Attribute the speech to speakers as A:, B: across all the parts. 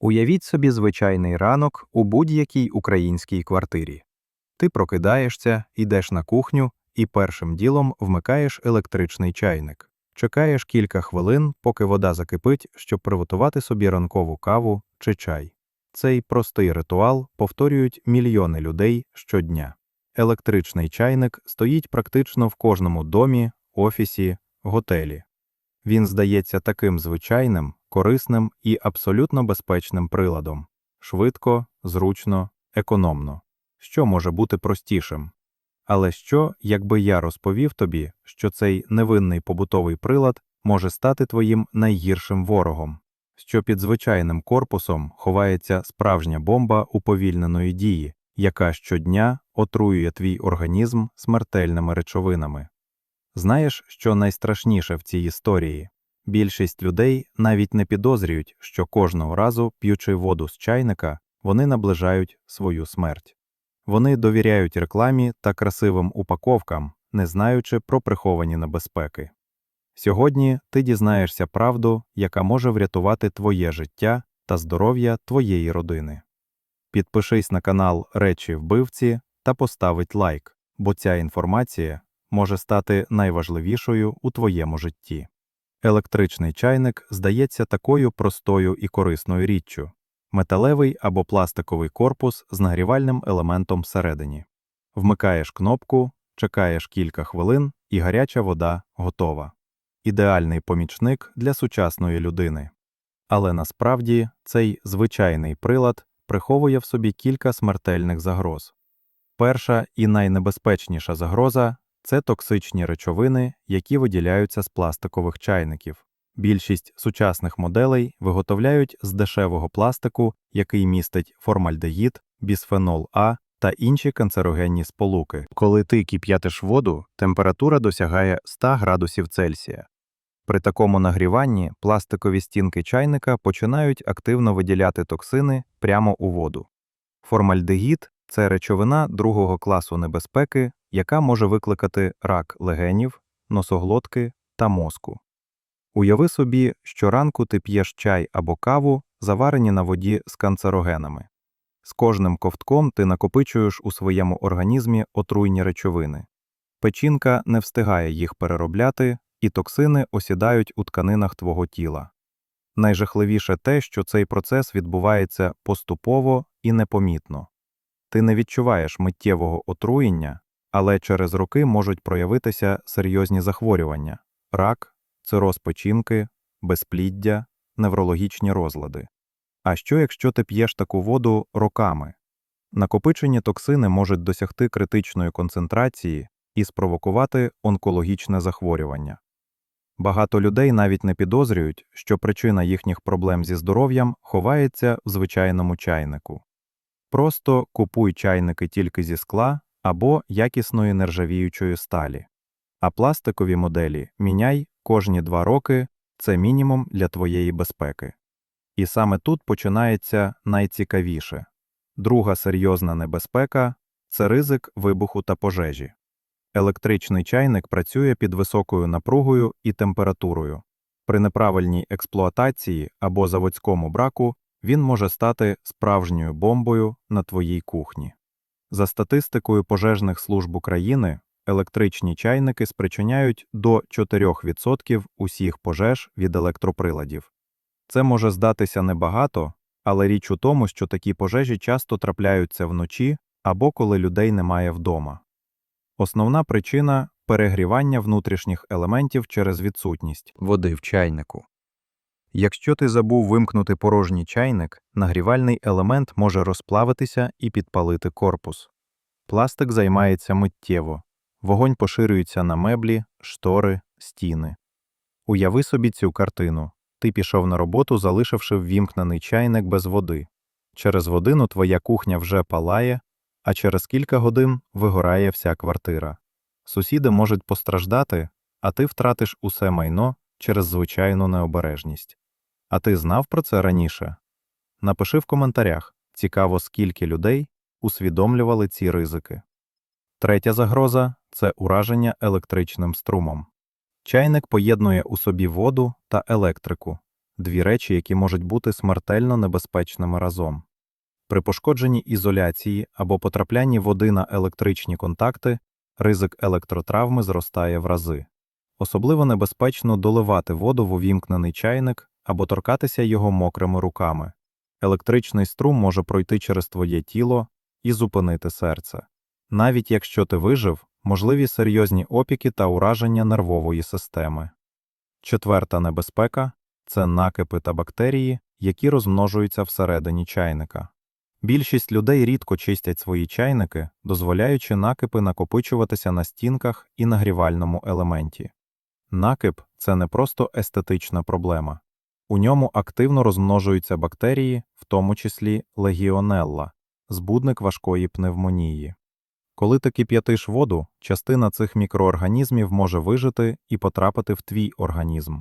A: Уявіть собі звичайний ранок у будь-якій українській квартирі. Ти прокидаєшся, йдеш на кухню і першим ділом вмикаєш електричний чайник. Чекаєш кілька хвилин, поки вода закипить, щоб приготувати собі ранкову каву чи чай. Цей простий ритуал повторюють мільйони людей щодня. Електричний чайник стоїть практично в кожному домі, офісі, готелі. Він здається таким звичайним, корисним і абсолютно безпечним приладом швидко, зручно, економно. Що може бути простішим? Але що, якби я розповів тобі, що цей невинний побутовий прилад може стати твоїм найгіршим ворогом, що під звичайним корпусом ховається справжня бомба уповільненої дії, яка щодня отруює твій організм смертельними речовинами? Знаєш, що найстрашніше в цій історії? Більшість людей навіть не підозрюють, що кожного разу, п'ючи воду з чайника, вони наближають свою смерть. Вони довіряють рекламі та красивим упаковкам, не знаючи про приховані небезпеки. Сьогодні ти дізнаєшся правду, яка може врятувати твоє життя та здоров'я твоєї родини. Підпишись на канал Речі Вбивці та поставить лайк, бо ця інформація може стати найважливішою у твоєму житті. Електричний чайник здається такою простою і корисною річчю металевий або пластиковий корпус з нагрівальним елементом всередині. Вмикаєш кнопку, чекаєш кілька хвилин, і гаряча вода готова. Ідеальний помічник для сучасної людини. Але насправді цей звичайний прилад приховує в собі кілька смертельних загроз. Перша і найнебезпечніша загроза це токсичні речовини, які виділяються з пластикових чайників. Більшість сучасних моделей виготовляють з дешевого пластику, який містить формальдегід, бісфенол А та інші канцерогенні сполуки. Коли ти кип'ятиш воду, температура досягає 100 градусів Цельсія. При такому нагріванні пластикові стінки чайника починають активно виділяти токсини прямо у воду. Формальдегід це речовина другого класу небезпеки, яка може викликати рак легенів, носоглотки та мозку. Уяви собі, що ранку ти п'єш чай або каву, заварені на воді з канцерогенами. З кожним ковтком ти накопичуєш у своєму організмі отруйні речовини. Печінка не встигає їх переробляти, і токсини осідають у тканинах твого тіла. Найжахливіше те, що цей процес відбувається поступово і непомітно. Ти не відчуваєш миттєвого отруєння, але через роки можуть проявитися серйозні захворювання рак, цироз печінки, безпліддя, неврологічні розлади. А що, якщо ти п'єш таку воду роками? Накопичені токсини можуть досягти критичної концентрації і спровокувати онкологічне захворювання. Багато людей навіть не підозрюють, що причина їхніх проблем зі здоров'ям ховається в звичайному чайнику. Просто купуй чайники тільки зі скла або якісної нержавіючої сталі, а пластикові моделі міняй кожні два роки це мінімум для твоєї безпеки. І саме тут починається найцікавіше друга серйозна небезпека це ризик вибуху та пожежі. Електричний чайник працює під високою напругою і температурою. При неправильній експлуатації або заводському браку він може стати справжньою бомбою на твоїй кухні. За статистикою пожежних служб України, електричні чайники спричиняють до 4% усіх пожеж від електроприладів. Це може здатися небагато, але річ у тому, що такі пожежі часто трапляються вночі або коли людей немає вдома. Основна причина перегрівання внутрішніх елементів через відсутність води в чайнику. Якщо ти забув вимкнути порожній чайник, нагрівальний елемент може розплавитися і підпалити корпус. Пластик займається миттєво, вогонь поширюється на меблі, штори, стіни. Уяви собі цю картину ти пішов на роботу, залишивши ввімкнений чайник без води. Через годину твоя кухня вже палає, а через кілька годин вигорає вся квартира. Сусіди можуть постраждати, а ти втратиш усе майно через звичайну необережність. А ти знав про це раніше? Напиши в коментарях цікаво, скільки людей усвідомлювали ці ризики. Третя загроза це ураження електричним струмом. Чайник поєднує у собі воду та електрику. дві речі, які можуть бути смертельно небезпечними разом. При пошкодженні ізоляції або потраплянні води на електричні контакти ризик електротравми зростає в рази. Особливо небезпечно доливати воду в увімкнений чайник або торкатися його мокрими руками. Електричний струм може пройти через твоє тіло і зупинити серце. Навіть якщо ти вижив, можливі серйозні опіки та ураження нервової системи. Четверта небезпека це накипи та бактерії, які розмножуються всередині чайника. Більшість людей рідко чистять свої чайники, дозволяючи накипи накопичуватися на стінках і нагрівальному елементі. Накип це не просто естетична проблема. У ньому активно розмножуються бактерії, в тому числі легіонелла, збудник важкої пневмонії. Коли ти кип'ятиш воду, частина цих мікроорганізмів може вижити і потрапити в твій організм.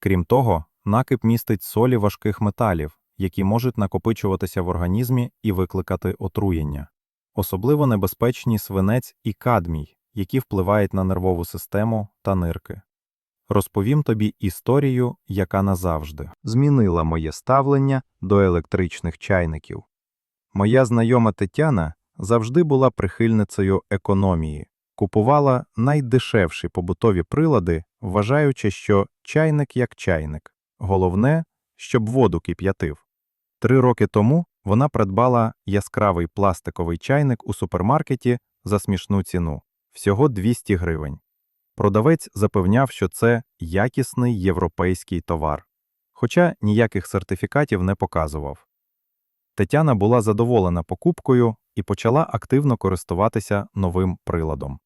A: Крім того, накип містить солі важких металів, які можуть накопичуватися в організмі і викликати отруєння. Особливо небезпечні свинець і кадмій, які впливають на нервову систему та нирки. Розповім тобі історію, яка назавжди змінила моє ставлення до електричних чайників. Моя знайома Тетяна завжди була прихильницею економії, купувала найдешевші побутові прилади, вважаючи, що чайник як чайник. Головне, щоб воду кип'ятив. Три роки тому вона придбала яскравий пластиковий чайник у супермаркеті за смішну ціну всього 200 гривень. Продавець запевняв, що це якісний європейський товар, хоча ніяких сертифікатів не показував. Тетяна була задоволена покупкою і почала активно користуватися новим приладом.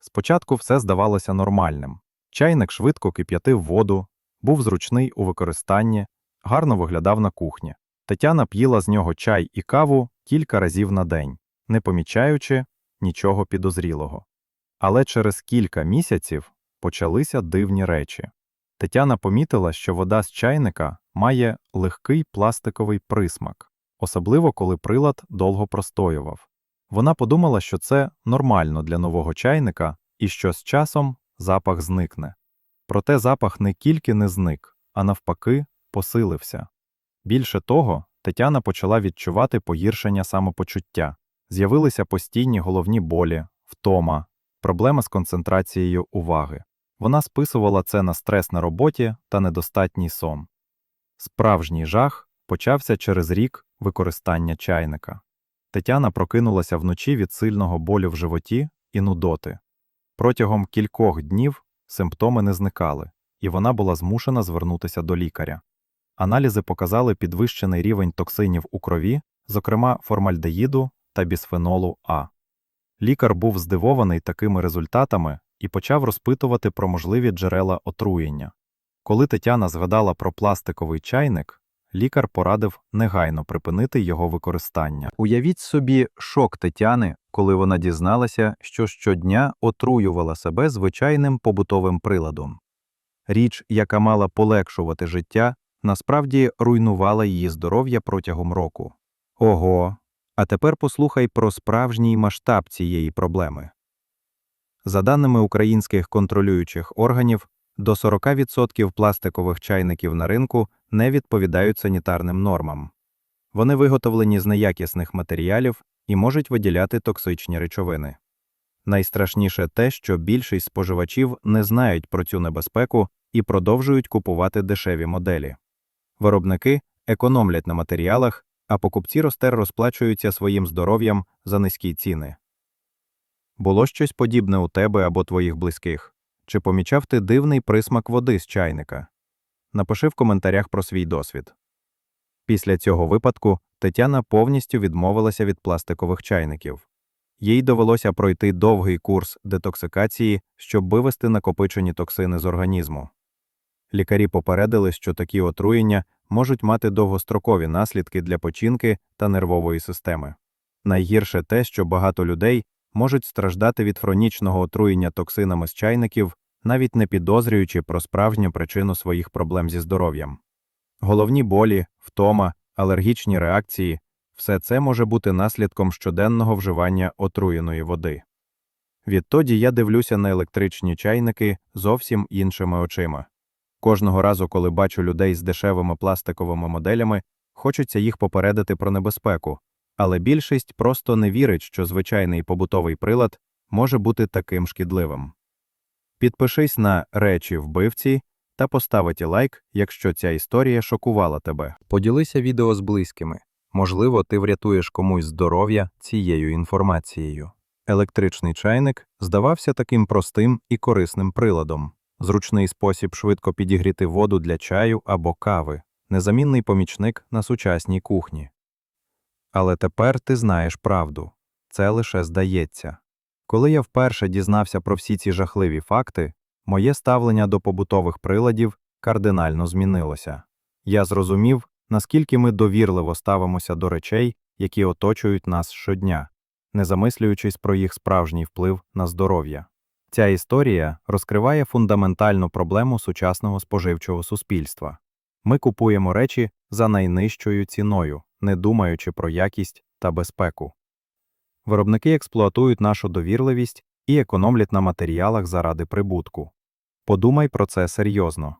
A: Спочатку все здавалося нормальним. Чайник швидко кип'ятив воду, був зручний у використанні, гарно виглядав на кухні. Тетяна п'їла з нього чай і каву кілька разів на день, не помічаючи нічого підозрілого. Але через кілька місяців почалися дивні речі. Тетяна помітила, що вода з чайника має легкий пластиковий присмак, особливо коли прилад довго простоював. Вона подумала, що це нормально для нового чайника і що з часом запах зникне. Проте запах не тільки не зник, а навпаки, посилився. Більше того, Тетяна почала відчувати погіршення самопочуття, з'явилися постійні головні болі, втома, проблеми з концентрацією уваги. Вона списувала це на стрес на роботі та недостатній сон. Справжній жах почався через рік використання чайника. Тетяна прокинулася вночі від сильного болю в животі і нудоти. Протягом кількох днів симптоми не зникали, і вона була змушена звернутися до лікаря. Аналізи показали підвищений рівень токсинів у крові, зокрема формальдеїду та бісфенолу А. Лікар був здивований такими результатами і почав розпитувати про можливі джерела отруєння. Коли Тетяна згадала про пластиковий чайник, лікар порадив негайно припинити його використання. Уявіть собі шок Тетяни, коли вона дізналася, що щодня отруювала себе звичайним побутовим приладом. Річ, яка мала полегшувати життя, насправді руйнувала її здоров'я протягом року. Ого, а тепер послухай про справжній масштаб цієї проблеми. За даними українських контролюючих органів, до 40% пластикових чайників на ринку не відповідають санітарним нормам. Вони виготовлені з неякісних матеріалів і можуть виділяти токсичні речовини. Найстрашніше те, що більшість споживачів не знають про цю небезпеку і продовжують купувати дешеві моделі. Виробники економлять на матеріалах, а покупці ростер розплачуються своїм здоров'ям за низькі ціни. Було щось подібне у тебе або твоїх близьких? Чи помічав ти дивний присмак води з чайника? Напиши в коментарях про свій досвід. Після цього випадку Тетяна повністю відмовилася від пластикових чайників. Їй довелося пройти довгий курс детоксикації, щоб вивести накопичені токсини з організму. Лікарі попередили, що такі отруєння можуть мати довгострокові наслідки для печінки та нервової системи. Найгірше те, що багато людей можуть страждати від хронічного отруєння токсинами з чайників, навіть не підозрюючи про справжню причину своїх проблем зі здоров'ям. Головні болі, втома, алергічні реакції все це може бути наслідком щоденного вживання отруєної води. Відтоді я дивлюся на електричні чайники зовсім іншими очима. Кожного разу, коли бачу людей з дешевими пластиковими моделями, хочеться їх попередити про небезпеку, але більшість просто не вірить, що звичайний побутовий прилад може бути таким шкідливим. Підпишись на речі вбивці та поставити лайк, якщо ця історія шокувала тебе. Поділися відео з близькими. Можливо, ти врятуєш комусь здоров'я цією інформацією. Електричний чайник здавався таким простим і корисним приладом. Зручний спосіб швидко підігріти воду для чаю або кави, незамінний помічник на сучасній кухні. Але тепер ти знаєш правду. Це лише здається. Коли я вперше дізнався про всі ці жахливі факти, моє ставлення до побутових приладів кардинально змінилося. Я зрозумів, наскільки ми довірливо ставимося до речей, які оточують нас щодня, не замислюючись про їх справжній вплив на здоров'я. Ця історія розкриває фундаментальну проблему сучасного споживчого суспільства. Ми купуємо речі за найнижчою ціною, не думаючи про якість та безпеку. Виробники експлуатують нашу довірливість і економлять на матеріалах заради прибутку. Подумай про це серйозно.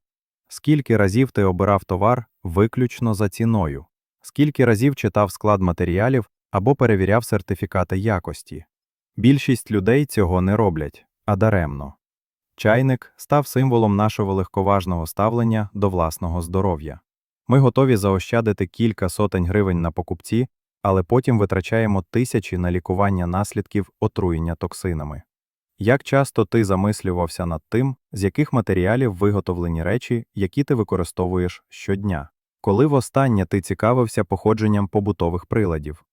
A: Скільки разів ти обирав товар виключно за ціною? Скільки разів читав склад матеріалів або перевіряв сертифікати якості? Більшість людей цього не роблять, а даремно. Чайник став символом нашого легковажного ставлення до власного здоров'я. Ми готові заощадити кілька сотень гривень на покупці, але потім витрачаємо тисячі на лікування наслідків отруєння токсинами. Як часто ти замислювався над тим, з яких матеріалів виготовлені речі, які ти використовуєш щодня? Коли востаннє ти цікавився походженням побутових приладів?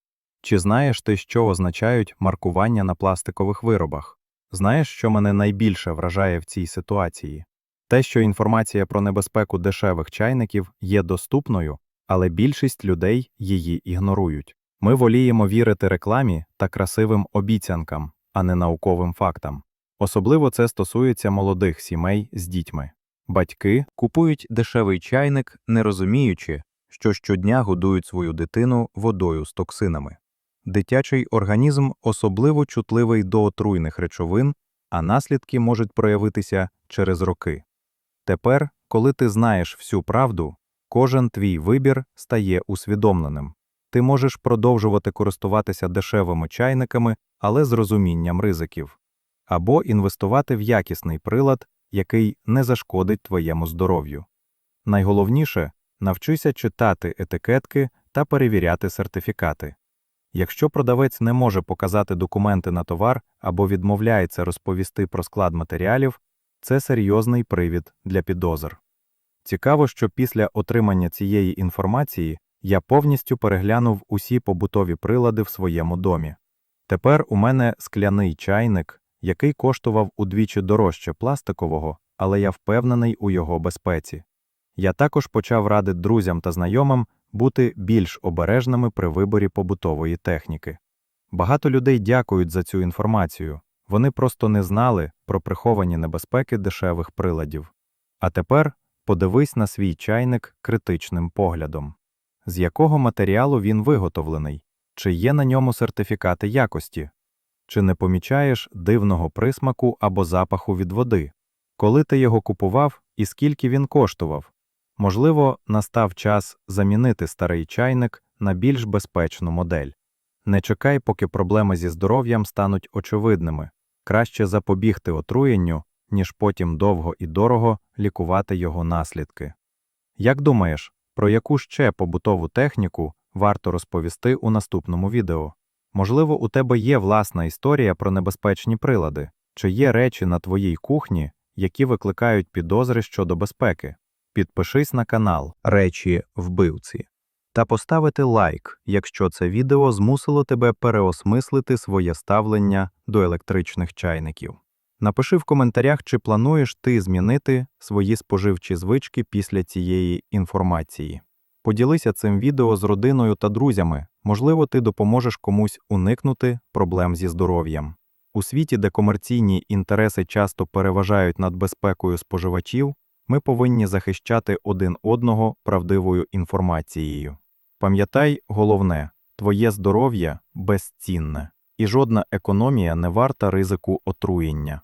A: Чи знаєш ти, що означають маркування на пластикових виробах? Знаєш, що мене найбільше вражає в цій ситуації? Те, що інформація про небезпеку дешевих чайників є доступною, але більшість людей її ігнорують. Ми воліємо вірити рекламі та красивим обіцянкам, а не науковим фактам. Особливо це стосується молодих сімей з дітьми. Батьки купують дешевий чайник, не розуміючи, що щодня годують свою дитину водою з токсинами. Дитячий організм особливо чутливий до отруйних речовин, а наслідки можуть проявитися через роки. Тепер, коли ти знаєш всю правду, кожен твій вибір стає усвідомленим. Ти можеш продовжувати користуватися дешевими чайниками, але з розумінням ризиків, або інвестувати в якісний прилад, який не зашкодить твоєму здоров'ю. Найголовніше навчися читати етикетки та перевіряти сертифікати. Якщо продавець не може показати документи на товар або відмовляється розповісти про склад матеріалів, це серйозний привід для підозр. Цікаво, що після отримання цієї інформації я повністю переглянув усі побутові прилади в своєму домі. Тепер у мене скляний чайник, який коштував удвічі дорожче пластикового, але я впевнений у його безпеці. Я також почав радити друзям та знайомим бути більш обережними при виборі побутової техніки. Багато людей дякують за цю інформацію, вони просто не знали про приховані небезпеки дешевих приладів. А тепер подивись на свій чайник критичним поглядом з якого матеріалу він виготовлений, чи є на ньому сертифікати якості, чи не помічаєш дивного присмаку або запаху від води, коли ти його купував і скільки він коштував. Можливо, настав час замінити старий чайник на більш безпечну модель. Не чекай, поки проблеми зі здоров'ям стануть очевидними, краще запобігти отруєнню, ніж потім довго і дорого лікувати його наслідки. Як думаєш, про яку ще побутову техніку варто розповісти у наступному відео? Можливо, у тебе є власна історія про небезпечні прилади, чи є речі на твоїй кухні, які викликають підозри щодо безпеки. Підпишись на канал Речі вбивці та поставити лайк, якщо це відео змусило тебе переосмислити своє ставлення до електричних чайників. Напиши в коментарях, чи плануєш ти змінити свої споживчі звички після цієї інформації. Поділися цим відео з родиною та друзями, можливо, ти допоможеш комусь уникнути проблем зі здоров'ям. У світі, де комерційні інтереси часто переважають над безпекою споживачів, ми повинні захищати один одного правдивою інформацією. Пам'ятай головне твоє здоров'я безцінне, і жодна економія не варта ризику отруєння.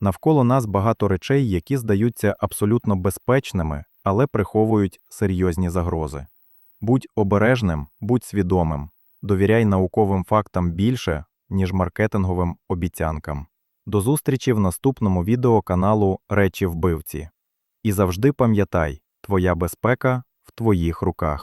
A: Навколо нас багато речей, які здаються абсолютно безпечними, але приховують серйозні загрози. Будь обережним, будь свідомим, довіряй науковим фактам більше, ніж маркетинговим обіцянкам. До зустрічі в наступному відео каналу Речі вбивці. І завжди пам'ятай, твоя безпека в твоїх руках.